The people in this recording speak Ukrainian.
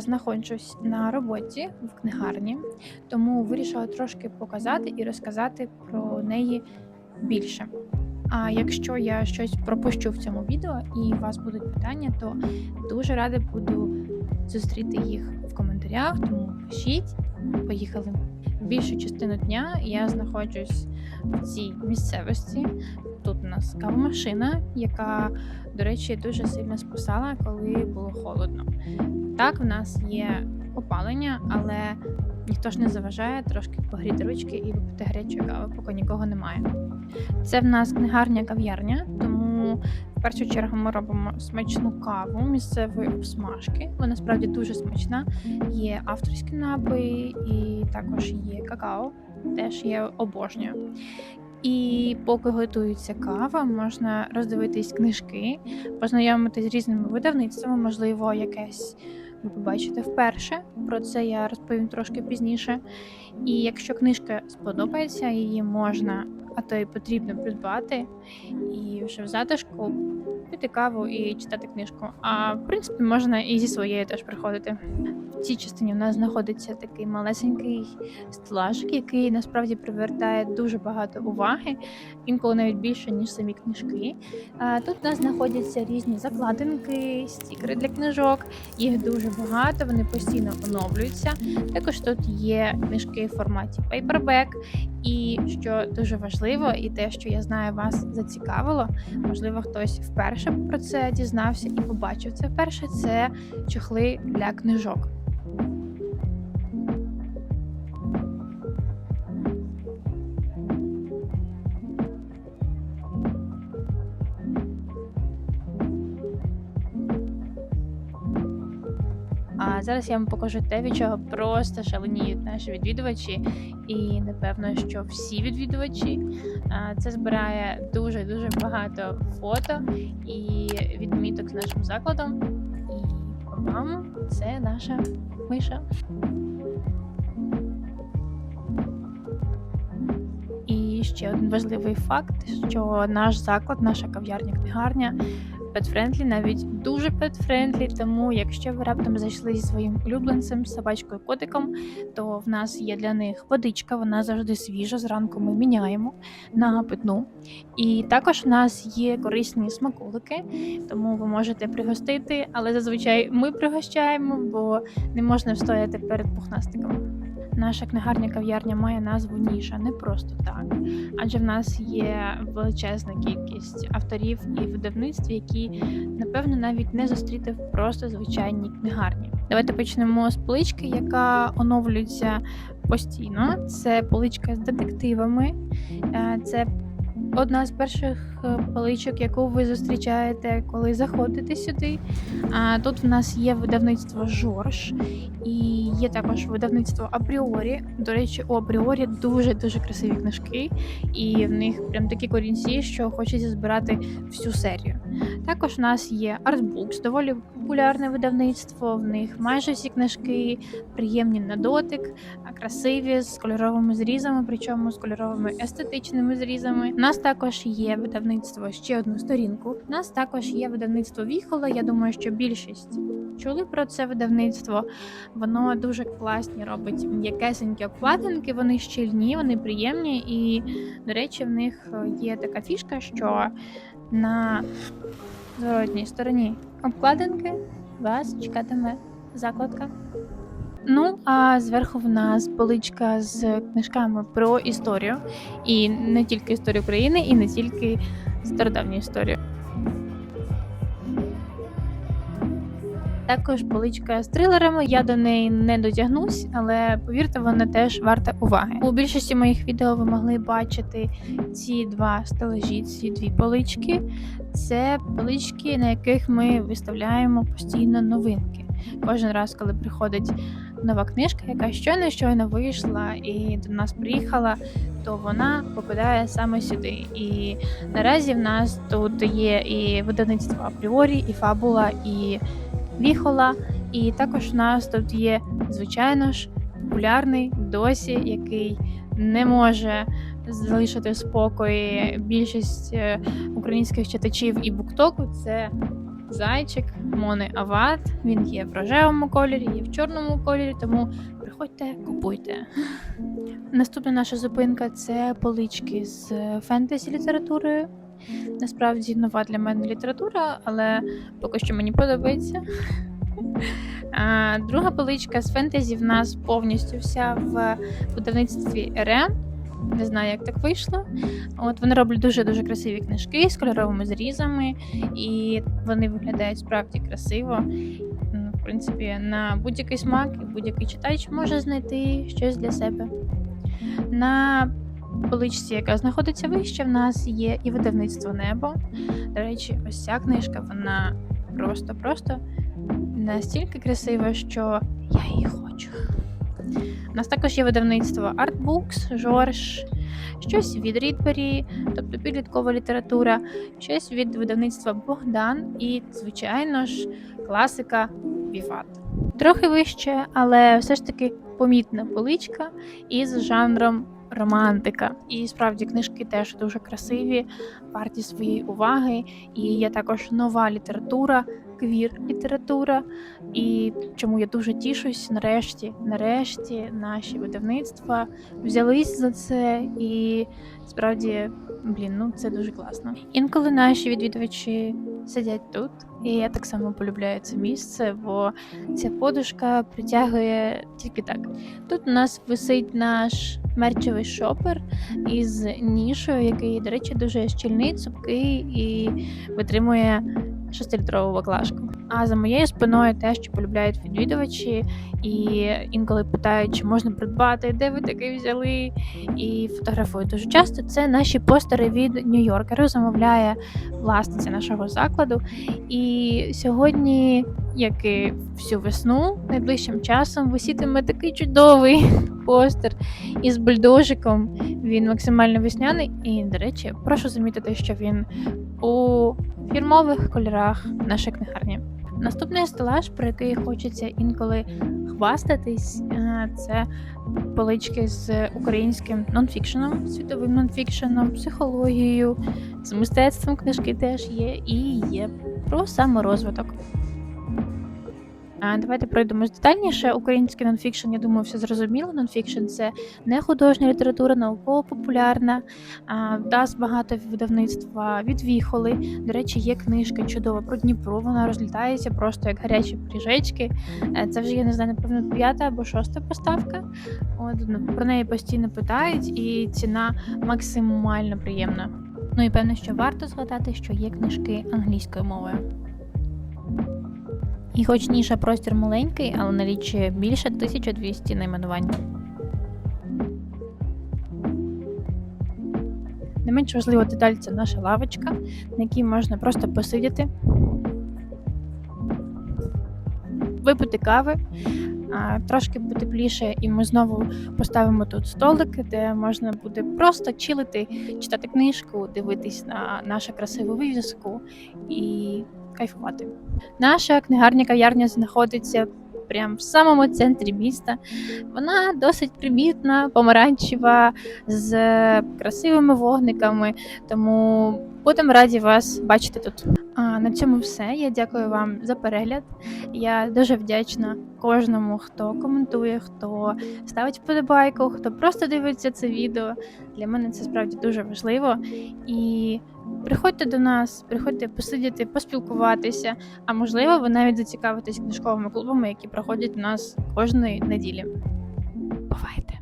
Знаходжусь на роботі в книгарні, тому вирішила трошки показати і розказати про неї більше. А якщо я щось пропущу в цьому відео і у вас будуть питання, то дуже рада буду зустріти їх в коментарях, тому пишіть. Поїхали. Більшу частину дня я знаходжусь в цій місцевості. Тут у нас кавомашина, яка, до речі, дуже сильно спасала, коли було холодно. Так, в нас є опалення, але ніхто ж не заважає трошки погріти ручки і випити гарячої кави, поки нікого немає. Це в нас книгарня кав'ярня, тому в першу чергу ми робимо смачну каву місцевої обсмажки. Вона справді дуже смачна. Є авторські напої, і також є какао, теж є обожнюю. І поки готується кава, можна роздивитись книжки, познайомитись з різними видавництвами, можливо, якесь ви побачите вперше. Про це я розповім трошки пізніше. І якщо книжка сподобається, її можна, а то й потрібно придбати і вже в затишку пити каву і читати книжку. А в принципі можна і зі своєю теж приходити. В цій частині в нас знаходиться такий малесенький стелажик, який насправді привертає дуже багато уваги, інколи навіть більше, ніж самі книжки. Тут у нас знаходяться різні закладинки, стікери для книжок. Їх дуже багато, вони постійно оновлюються. Також тут є книжки в форматі paperback. І що дуже важливо, і те, що я знаю, вас зацікавило, можливо, хтось вперше про це дізнався і побачив це вперше. Це чохли для книжок. Зараз я вам покажу те, від чого просто шаленіють наші відвідувачі, і напевно, що всі відвідувачі це збирає дуже дуже багато фото і відміток з нашим закладом. І по-моєму, це наша миша. І ще один важливий факт, що наш заклад, наша кав'ярня, петфрендлі, навіть дуже петфрендлі. Тому, якщо ви раптом зайшли зі своїм улюбленцем, собачкою котиком, то в нас є для них водичка, вона завжди свіжа. Зранку ми міняємо на питну. І також в нас є корисні смаколики, тому ви можете пригостити, але зазвичай ми пригощаємо, бо не можна встояти перед пухнастиком. Наша книгарня кав'ярня має назву Ніша не просто так, адже в нас є величезна кількість авторів і видавництв, які напевно навіть не зустріти в просто звичайній книгарні. Давайте почнемо з полички, яка оновлюється постійно. Це поличка з детективами. Е, Це одна з перших е, поличок, яку ви зустрічаєте, коли заходите сюди. А тут в нас є видавництво Жорж і є також видавництво Апріорі. До речі, у Апріорі дуже дуже красиві книжки, і в них прям такі корінці, що хочеться збирати всю серію. Також в нас є Artbooks, доволі популярне видавництво. В них майже всі книжки приємні на дотик, красиві з кольоровими зрізами, причому з кольоровими естетичними зрізами. У нас також є видавництво ще одну сторінку. У нас також є видавництво Віхола. Я думаю, що більшість чули про це видавництво. Воно дуже класні робить м'якесенькі обкладинки, вони щільні, вони приємні. І, до речі, в них е, є така фішка, що на зворотній стороні обкладинки вас чекатиме закладка. Ну, а зверху в нас поличка з книжками про історію. І не тільки історію України, і не тільки стародавню історію. Також поличка з трилерами. Я до неї не дотягнусь, але повірте, вона теж варта уваги. У більшості моїх відео ви могли бачити ці два стелажі, ці дві полички. Це полички, на яких ми виставляємо постійно новинки. Кожен раз, коли приходить нова книжка, яка щойно щойно вийшла і до нас приїхала, то вона попадає саме сюди. І наразі в нас тут є і видавництво апріорі, і фабула, і віхола. І також в нас тут є, звичайно ж, популярний досі, який не може залишити спокої більшість е, українських читачів і буктоку. Це зайчик Мони Ават. Він є в рожевому кольорі, є в чорному кольорі, тому приходьте, купуйте. Наступна наша зупинка це полички з фентезі літературою. Насправді нова для мене література, але поки що мені подобається. Друга поличка з фентезі в нас повністю вся в видавництві РМ. Не знаю, як так вийшло. От вони роблять дуже дуже красиві книжки з кольоровими зрізами, і вони виглядають справді красиво. В принципі, на будь-який смак і будь-який читач може знайти щось для себе. На поличці, яка знаходиться вище, в нас є і видавництво небо. До речі, ось ця книжка, вона просто-просто настільки красива, що я її хочу. У нас також є видавництво Artbooks, Жорж, щось від Рідбері, тобто підліткова література, щось від видавництва Богдан і, звичайно ж, класика Віват. Трохи вище, але все ж таки помітна поличка із жанром романтика. І справді книжки теж дуже красиві, варті своєї уваги. І є також нова література, квір література. І чому я дуже тішусь, нарешті, нарешті наші видавництва взялись за це, і справді, блін, ну це дуже класно. Інколи наші відвідувачі сидять тут, і я так само полюбляю це місце, бо ця подушка притягує тільки так. Тут у нас висить наш мерчевий шопер із нішою, який, до речі, дуже щільний, цупкий і витримує 6-літрову баклажку. А за моєю спиною те, що полюбляють відвідувачі, і інколи питають, чи можна придбати, де ви такий взяли, і фотографують дуже часто. Це наші постери від Нью-Йоркеру, замовляє власниця нашого закладу. І сьогодні, як і всю весну, найближчим часом висітиме такий чудовий постер із бульдожиком. Він максимально весняний. І, до речі, прошу замітити, що він у фірмових кольорах нашої книгарні. Наступний стелаж, про який хочеться інколи хвастатись, е, це полички з українським нонфікшеном, світовим нонфікшеном, психологією, з мистецтвом книжки теж є, і є про саморозвиток. Давайте пройдемось детальніше. Український нонфікшн, я думаю, все зрозуміло. Нонфікшн це не художня література, науково-популярна. Дасть багато видавництва відвіхоли. До речі, є книжка чудова про Дніпро. Вона розлітається просто як гарячі пиріжечки. Е, Це вже я не знаю, напевно, п'ята або шоста поставка. От ну, про неї постійно питають, і ціна максимально приємна. Ну і певно, що варто згадати, що є книжки англійською мовою. І хоч ніша простір маленький, але налічує більше 1200 найменувань. Не менш важлива деталь це наша лавочка, на якій можна просто посидіти, випити кави, трошки потепліше, і ми знову поставимо тут столик, де можна буде просто чилити, читати книжку, дивитись на нашу красиву вивіску і кайфувати. Наша книгарня кав'ярня знаходиться прямо в самому центрі міста. Вона досить примітна, помаранчева, з красивими вогниками. Тому будемо раді вас бачити тут. А на цьому все. Я дякую вам за перегляд. Я дуже вдячна кожному, хто коментує, хто ставить вподобайку, хто просто дивиться це відео. Для мене це справді дуже важливо. І приходьте до нас, приходьте посидіти, поспілкуватися. А можливо, ви навіть зацікавитесь книжковими клубами, які проходять у нас кожної неділі. Бувайте!